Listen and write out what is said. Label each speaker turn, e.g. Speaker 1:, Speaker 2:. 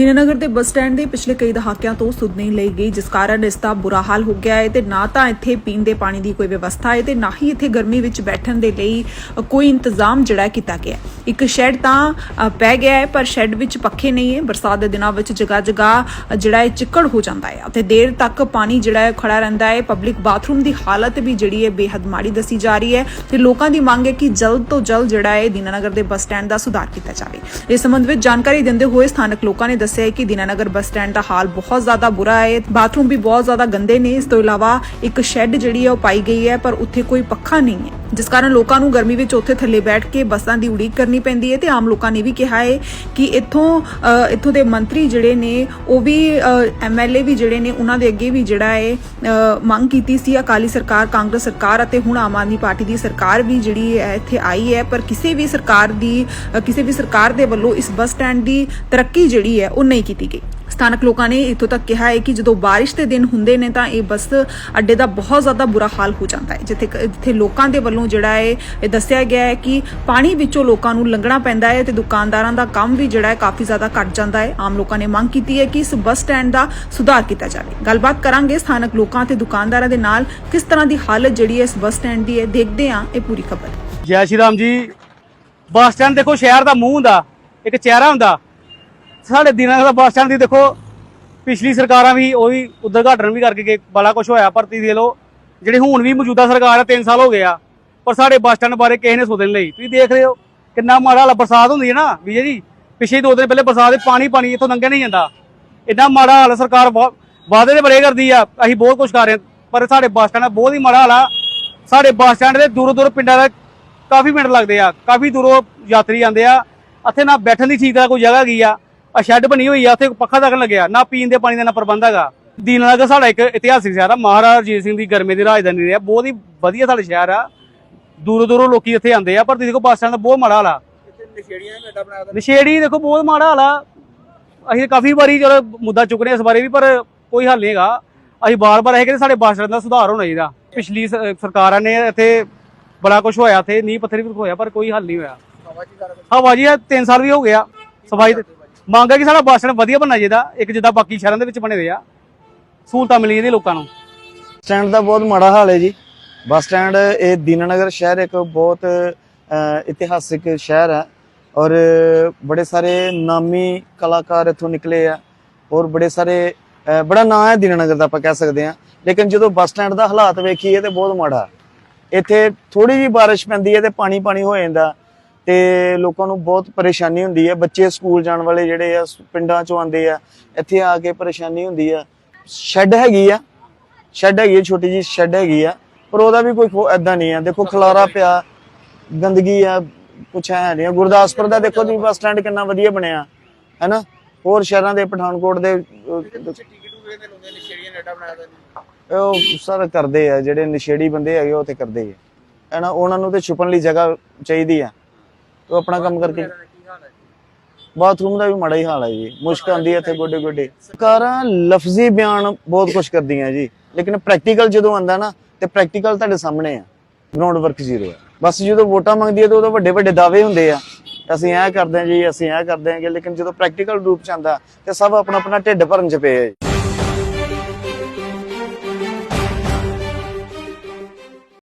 Speaker 1: ਦੀਨਾਨਗਰ ਦੇ bus stand ਦੇ ਪਿਛਲੇ ਕਈ ਦਹਾਕਿਆਂ ਤੋਂ ਸੁਧ ਨਹੀਂ ਲਈ ਗਈ, ਜਿਸ ਕਾਰਨ ਇਸ ਦਾ ਬੁਰਾ ਹਾਲ ਹੋ ਗਿਆ ਹੈ ਤੇ ਨਾ ਤਾਂ ਇੱਥੇ ਪੀਣ ਦੇ ਪਾਣੀ ਦੀ ਕੋਈ ਵਿਵਸਥਾ ਹੈ ਤੇ ਨਾ ਹੀ ਇੱਥੇ ਗਰਮੀ ਵਿੱਚ ਬੈਠਣ ਦੇ ਲਈ ਕੋਈ ਇੰਤਜ਼ਾਮ ਜਿਹੜਾ ਕੀਤਾ ਗਿਆ ਹੈ। ਇੱਕ ਸ਼ੈੱਡ ਤਾਂ ਪੈ ਗਿਆ ਹੈ, ਪਰ ਸ਼ੈੱਡ ਵਿੱਚ ਪੱਖੇ ਨਹੀਂ ਹੈ। ਬਰਸਾਤ ਦੇ ਦਿਨਾਂ ਵਿੱਚ ਜਗ੍ਹਾ ਜਗ੍ਹਾ ਜਿਹੜਾ ਹੈ ਚਿੱਕੜ ਹੋ ਜਾਂਦਾ ਹੈ ਅਤੇ ਦੇਰ ਤੱਕ ਪਾਣੀ ਜਿਹੜਾ ਹੈ ਖੜਾ ਰਹਿੰਦਾ ਹੈ। ਪਬਲਿਕ ਬਾਥਰੂਮ ਦੀ ਹਾਲਤ ਵੀ ਜਿਹੜੀ ਹੈ ਬੇਹੱਦ ਮਾੜੀ ਦੱਸੀ ਜਾ ਰਹੀ ਹੈ ਤੇ ਲੋਕਾਂ ਦੀ ਮੰਗ ਹੈ ਕਿ ਜਲਦ ਤੋਂ ਜਲਦ ਜਿਹੜਾ ਹੈ ਦੀਨਾਨਗਰ ਦੇ ਬੱਸ ਸਟੈਂਡ ਦਾ ਸੁਧਾਰ ਕੀਤਾ ਜਾਵੇ। ਇਸ ਸੰਬੰਧ ਵਿੱਚ ਜਾਣਕਾਰੀ ਦਿੰਦੇ ਹੋਏ ਸਥਾਨਕ ਲੋਕਾਂ ਨੇ ਦੱਸਿਆ ਹੈ ਕਿ ਦੀਨਾਨਗਰ ਬੱਸ ਸਟੈਂਡ ਦਾ ਹਾਲ ਬਹੁਤ ਜ਼ਿਆਦਾ ਬੁਰਾ ਹੈ। ਬਾਥਰੂਮ ਵੀ ਬਹੁਤ ਜ਼ਿਆਦਾ ਗੰਦੇ ਨੇ। ਇਸ ਤੋਂ ਇਲਾਵਾ ਇੱਕ ਸ਼ੈੱਡ ਜਿਹੜੀ ਹੈ ਉਹ ਪਾਈ ਗਈ ਹੈ, ਪਰ ਉੱਥੇ ਕੋਈ ਪੱਖਾ ਨਹੀਂ ਹੈ। ਜਿਸ ਕਾਰਨ ਲੋਕਾਂ ਨੂੰ ਗਰਮੀ ਵਿੱਚ ਉੱਥੇ ਥੱਲੇ ਬੈਠ ਕੇ ਬੱਸਾਂ ਦੀ ਉਡੀਕ ਕਰਨੀ ਪੈਂਦੀ ਹੈ ਤੇ ਆਮ ਲੋਕਾਂ ਨੇ ਵੀ ਕਿਹਾ ਹੈ ਕਿ ਇੱਥੋਂ ਅ, ਇੱਥੋਂ ਦੇ ਮੰਤਰੀ ਜਿਹੜੇ ਨੇ ਉਹ ਵੀ ਐਮਐਲਏ ਵੀ ਜਿਹੜੇ ਨੇ ਉਹਨਾਂ ਦੇ ਅੱਗੇ ਵੀ ਜਿਹੜਾ ਹੈ ਮੰਗ ਕੀਤੀ ਸੀ। ਅਕਾਲੀ ਸਰਕਾਰ ਕਾਂਗਰਸ ਸਰਕਾਰ ਅਤੇ ਹੁਣ ਆਮ ਆਦਮੀ ਪਾਰਟੀ ਦੀ ਸਰਕਾਰ ਵੀ ਜਿਹੜੀ ਹੈ ਇੱਥੇ ਆਈ ਹੈ। ਪਰ ਕਿਸੇ ਵੀ ਸਰਕਾਰ ਦੀ ਕਿਸੇ ਵੀ ਸਰਕਾਰ ਦੇ ਵੱਲੋਂ ਇਸ ਬੱਸ ਸਟੈਂਡ ਦੀ ਤਰੱਕੀ ਜਿਹੜੀ ਹੈ ਉਹ ਨਹੀਂ ਕੀਤੀ ਗਈ। ਸਥਾਨਕ ਲੋਕਾਂ ਨੇ ਇੱਥੋਂ ਤੱਕ ਕਿਹਾ ਹੈ ਕਿ ਜਦੋਂ ਬਾਰਿਸ਼ ਦੇ ਦਿਨ ਹੁੰਦੇ ਨੇ ਤਾਂ ਇਹ ਬੱਸ ਅੱਡੇ ਦਾ ਬਹੁਤ ਜ਼ਿਆਦਾ ਬੁਰਾ ਹਾਲ ਹੋ ਜਾਂਦਾ ਹੈ, ਜਿੱਥੇ ਜਿੱਥੇ ਲੋਕਾਂ ਦੇ ਵੱਲੋਂ ਜਿਹੜਾ ਹੈ, ਇਹ ਦੱਸਿਆ ਗਿਆ ਹੈ ਕਿ ਪਾਣੀ ਵਿੱਚੋਂ ਲੋਕਾਂ ਨੂੰ ਲੰਘਣਾ ਪੈਂਦਾ ਹੈ ਤੇ ਦੁਕਾਨਦਾਰਾਂ ਦਾ ਕੰਮ ਵੀ ਜਿਹੜਾ ਹੈ ਕਾਫੀ ਜ਼ਿਆਦਾ ਘਟ ਜਾਂਦਾ ਹੈ। ਆਮ ਲੋਕਾਂ ਨੇ ਮੰਗ ਕੀਤੀ ਹੈ ਕਿ ਇਸ ਬੱਸ ਸਟੈਂਡ ਦਾ ਸੁਧਾਰ ਕੀਤਾ ਜਾਵੇ। ਗੱਲਬਾਤ ਕਰਾਂਗੇ ਸਥਾਨਕ ਲੋਕਾਂ ਤੇ ਦੁਕਾਨਦਾਰਾਂ ਦੇ ਨਾਲ ਕਿਸ ਤਰ੍ਹਾਂ ਦੀ ਹਾਲਤ ਜਿਹੜੀ ਹੈ ਇਸ ਬੱਸ ਸਟੈਂਡ ਦੀ ਹੈ, ਦੇਖਦੇ ਹਾਂ ਇਹ ਪੂਰੀ ਖਬਰ।
Speaker 2: ਜੈ ਸ਼੍ਰੀ ਰਾਮ ਜੀ, ਬੱਸ ਸਟੈਂਡ ਦੇਖੋ ਸ਼ਹਿਰ ਦਾ ਮੂੰਹ ਹੁੰਦਾ, ਇੱਕ ਚਿਹਰਾ ਹੁੰਦਾ। ਸਾਡੇ ਦਿਨਾਂ ਬੱਸ ਸਟੈਂਡ ਦੀ ਦੇਖੋ, ਪਿਛਲੀ ਸਰਕਾਰਾਂ ਵੀ, ਉਹ ਵੀ ਉਦਘਾਟਨ ਵੀ ਕਰਕੇ ਗਏ, ਬੜਾ ਕੁਝ ਹੋਇਆ, ਭਰਤੀ ਦੇ ਲੋ ਜਿਹੜੇ ਹੁਣ ਵੀ ਮੌਜੂਦਾ ਸਰਕਾਰ ਆ 3 ਸਾਲ ਹੋ ਗਏ ਆ, ਪਰ ਸਾਡੇ ਬੱਸ ਸਟੈਂਡ ਬਾਰੇ ਕਿਸੇ ਨੇ ਸੋਚਣ ਲਈ। ਤੁਸੀਂ ਦੇਖ ਰਹੇ ਹੋ, ਕਿੰਨਾ ਮਾੜਾ ਹਾਲ ਬਰਸਾਤ ਹੁੰਦੀ ਹੈ ਨਾ, ਵਿਜੇ ਜੀ। ਪਿਛਲੇ ਦੋ ਦਿਨ ਪਹਿਲੇ ਬਰਸਾਤ ਦੇ ਪਾਣੀ ਪਾਣੀ ਇੱਥੋਂ ਲੰਘਿਆ ਨਹੀਂ ਜਾਂਦਾ। ਇੰਨਾ ਮਾੜਾ ਹਾਲ ਸਰਕਾਰ ਬਹੁਤ ਵਾਅਦੇ ਦੇ ਬੜੇ ਕਰਦੀ ਆ, ਅਸੀਂ ਬਹੁਤ ਕੁਝ ਕਰ ਰਹੇ ਹਾਂ, ਪਰ ਸਾਡੇ ਬੱਸ ਸਟੈਂਡ ਦਾ ਬਹੁਤ ਹੀ ਮਾੜਾ ਹਾਲ ਆ। ਸਾਡੇ ਬੱਸ ਸਟੈਂਡ ਦੇ ਦੂਰੋਂ ਦੂਰੋਂ ਪਿੰਡਾਂ ਦਾ ਕਾਫੀ ਮਿੰਟ ਲੱਗਦੇ ਆ, ਕਾਫੀ ਦੂਰੋਂ ਯਾਤਰੀ ਆਉਂਦੇ ਆ। ਇੱਥੇ ਨਾ ਬੈਠਣ ਦੀ ਠੀਕ ਦਾ ਕੋਈ ਜਗ੍ਹਾ ਗਈ ਆ ਆ ਸ਼ੈੱਡ ਬਣੀ ਹੋਈ ਆ ਉੱਥੇ ਪੱਖਾ ਤੱਕ ਲੱਗਿਆ। ਨਾ ਪੀਣ ਦੇ ਪਾਣੀ ਦਾ ਨਾ ਪ੍ਰਬੰਧ ਹੈਗਾ। ਦੀਨਨਗਰ ਸਾਡਾ ਇੱਕ ਇਤਿਹਾਸਿਕ ਸ਼ਹਿਰ ਆ ਮਹਾਰਾਜਾ ਰਣਜੀਤ ਸਿੰਘ ਦੀ ਗਰਮੇ ਦੀ ਰਾਜਧਾਨੀ ਰਿਹਾ ਬਹੁਤ ਹੀ ਵਧੀਆ ਸਾਡਾ ਸ਼ਹਿਰ ਆ। ਦੂਰੋਂ ਦੂਰੋਂ ਲੋਕੀ ਇੱਥੇ ਆਉਂਦੇ ਆ ਪਰ ਤੁਸੀਂ ਦੇਖੋ ਬੱਸ ਸਟੈਂਡ ਦਾ ਬਹੁਤ ਮਾੜਾ ਹਾਲ ਆ। ਨਸ਼ੇੜੀ ਦੇਖੋ ਬਹੁਤ ਮਾੜਾ ਹਾਲ ਆ। ਅਸੀਂ ਕਾਫੀ ਵਾਰੀ ਚਲੋ ਮੁੱਦਾ ਚੁੱਕਨੇ ਇਸ ਬਾਰੇ ਵੀ ਪਰ ਕੋਈ ਹੱਲ ਨਹੀਂ ਹੈਗਾ। ਅਸੀਂ ਬਾਰ-ਬਾਰ ਇਹ ਕਹਿੰਦੇ ਸਾਡੇ ਬੱਸ ਸਟੈਂਡ ਦਾ ਸੁਧਾਰ ਹੋਣਾ ਚਾਹੀਦਾ। ਪਿਛਲੀ ਸਰਕਾਰਾਂ ਨੇ ਇੱਥੇ ਬੜਾ ਕੁਝ ਹੋਇਆ ਇੱਥੇ ਨੀਂਹ ਪੱਥਰ ਵੀ ਹੋਇਆ ਪਰ ਕੋਈ ਹੱਲ ਨਹੀਂ ਹੋਇਆ। ਹਵਾ ਜੀ 3 ਸਾਲ ਵੀ ਹੋ ਗਿਆ। ਸਫ਼ਾਈ ਮੰਗ ਹੈ ਕਿ ਸਾਡਾ ਬੱਸ ਸਟੈਂਡ ਵਧੀਆ ਬਣਨਾ ਚਾਹੀਦਾ, ਇੱਕ ਜਿੱਦਾਂ ਬਾਕੀ ਸ਼ਹਿਰਾਂ ਦੇ ਵਿੱਚ ਬਣੇ ਹੋਏ ਆ। ਸਹੂਲਤਾਂ ਮਿਲੀ ਜਾਂਦੀਆਂ ਲੋਕਾਂ ਨੂੰ।
Speaker 3: ਸਟੈਂਡ ਦਾ ਬਹੁਤ ਮਾੜਾ ਹਾਲ ਹੈ ਜੀ। ਬੱਸ ਸਟੈਂਡ ਇਹ ਦੀਨਾਨਗਰ ਸ਼ਹਿਰ ਇੱਕ ਬਹੁਤ ਇਤਿਹਾਸਿਕ ਸ਼ਹਿਰ ਹੈ ਔਰ ਬੜੇ ਸਾਰੇ ਨਾਮੀ ਕਲਾਕਾਰ ਇੱਥੋਂ ਨਿਕਲੇ ਆ ਔਰ ਬੜੇ ਸਾਰੇ ਬੜਾ ਨਾਂ ਹੈ ਦੀਨਾਨਗਰ ਦਾ ਆਪਾਂ ਕਹਿ ਸਕਦੇ ਹਾਂ। ਲੇਕਿਨ ਜਦੋਂ ਬੱਸ ਸਟੈਂਡ ਦਾ ਹਾਲਾਤ ਵੇਖੀਏ ਤੇ ਬਹੁਤ ਮਾੜਾ। ਇੱਥੇ ਥੋੜੀ ਜਿਹੀ ਬਾਰਿਸ਼ ਪੈਂਦੀ ਹੈ ਤੇ ਪਾਣੀ ਪਾਣੀ ਹੋ ਜਾਂਦਾ। ਤੇ ਲੋਕਾਂ ਨੂੰ ਬਹੁਤ ਪਰੇਸ਼ਾਨੀ ਹੁੰਦੀ ਹੈ। ਬੱਚੇ ਸਕੂਲ ਜਾਣ ਵਾਲੇ ਜਿਹੜੇ ਆ ਪਿੰਡਾਂ ਚੋਂ ਆਉਂਦੇ ਆ ਇੱਥੇ ਆ ਕੇ ਪਰੇਸ਼ਾਨੀ ਹੁੰਦੀ ਆ। ਸ਼ੈੱਡ ਹੈਗੀ ਆ ਸ਼ੈੱਡ ਹੈਗੀ ਆ, ਛੋਟੀ ਜੀ ਸ਼ੈੱਡ ਹੈਗੀ ਆ ਪਰ ਉਹਦਾ ਵੀ ਕੋਈ ਐਦਾਂ ਨਹੀਂ ਆ। ਦੇਖੋ ਖਲਾਰਾ ਪਿਆ ਗੰਦਗੀ ਆ ਕੁਛ ਹੈ ਨਹੀਂ ਆ। ਗੁਰਦਾਸਪੁਰ ਦਾ ਦੇਖੋ ਜੀ ਬੱਸ ਸਟੈਂਡ ਕਿੰਨਾ ਵਧੀਆ ਬਣਿਆ ਹੈਨਾ? ਹੋਰ ਸ਼ਹਿਰਾਂ ਦੇ ਪਠਾਨਕੋਟ ਦੇ ਉਹ ਸਾਰਾ ਕਰਦੇ ਆ ਜਿਹੜੇ ਨਸ਼ੇੜੀ ਬੰਦੇ ਹੈਗੇ ਉਹ ਤੇ ਕਰਦੇ ਆ। ਹੈਨਾ ਉਹਨਾਂ ਨੂੰ ਤੇ ਛੁਪਣ ਲਈ ਜਗ੍ਹਾ ਚਾਹੀਦੀ ਆ। ਉਹ ਆਪਣਾ ਕੰਮ ਕਰਕੇ। ਬਾਥਰੂਮ ਦਾ ਵੀ ਮਾੜਾ ਹੀ ਹਾਲ ਹੈ ਜੀ। ਮੁਸ਼ਕ ਆਉਂਦੀ ਹੈ ਇੱਥੇ ਗੋਡੇ ਗੋਡੇ। ਸਰਕਾਰਾਂ ਲਫ਼ਜ਼ੀ ਬਿਆਨ ਬਹੁਤ ਕੁਝ ਕਰਦੀਆਂ ਜੀ। ਲੇਕਿਨ ਪ੍ਰੈਕਟੀਕਲ ਜਦੋਂ ਆਂਦਾ ਨਾ ਤੇ ਪ੍ਰੈਕਟੀਕਲ ਤੁਹਾਡੇ ਸਾਹਮਣੇ ਆ। ਗਰਾਊਂਡ ਵਰਕ ਜ਼ੀਰੋ ਹੈ ਬਸ ਜਦੋਂ ਵੋਟਾਂ ਮੰਗਦੀ ਹੈ ਤਾਂ ਉਦੋਂ ਵੱਡੇ ਵੱਡੇ ਦਾਅਵੇ ਹੁੰਦੇ ਆ। ਅਸੀਂ ਇਹ ਕਰਦੇ ਹਾਂ ਜੀ ਅਸੀਂ ਇਹ ਕਰਦੇ ਹਾਂ ਲੇਕਿਨ ਜਦੋਂ ਪ੍ਰੈਕਟੀਕਲ ਰੂਪ ਚ ਆਂਦਾ ਤੇ ਸਭ ਆਪਣਾ ਆਪਣਾ ਢਿੱਡ ਭਰਨ ਚ ਪਏ ਆ ਜੀ।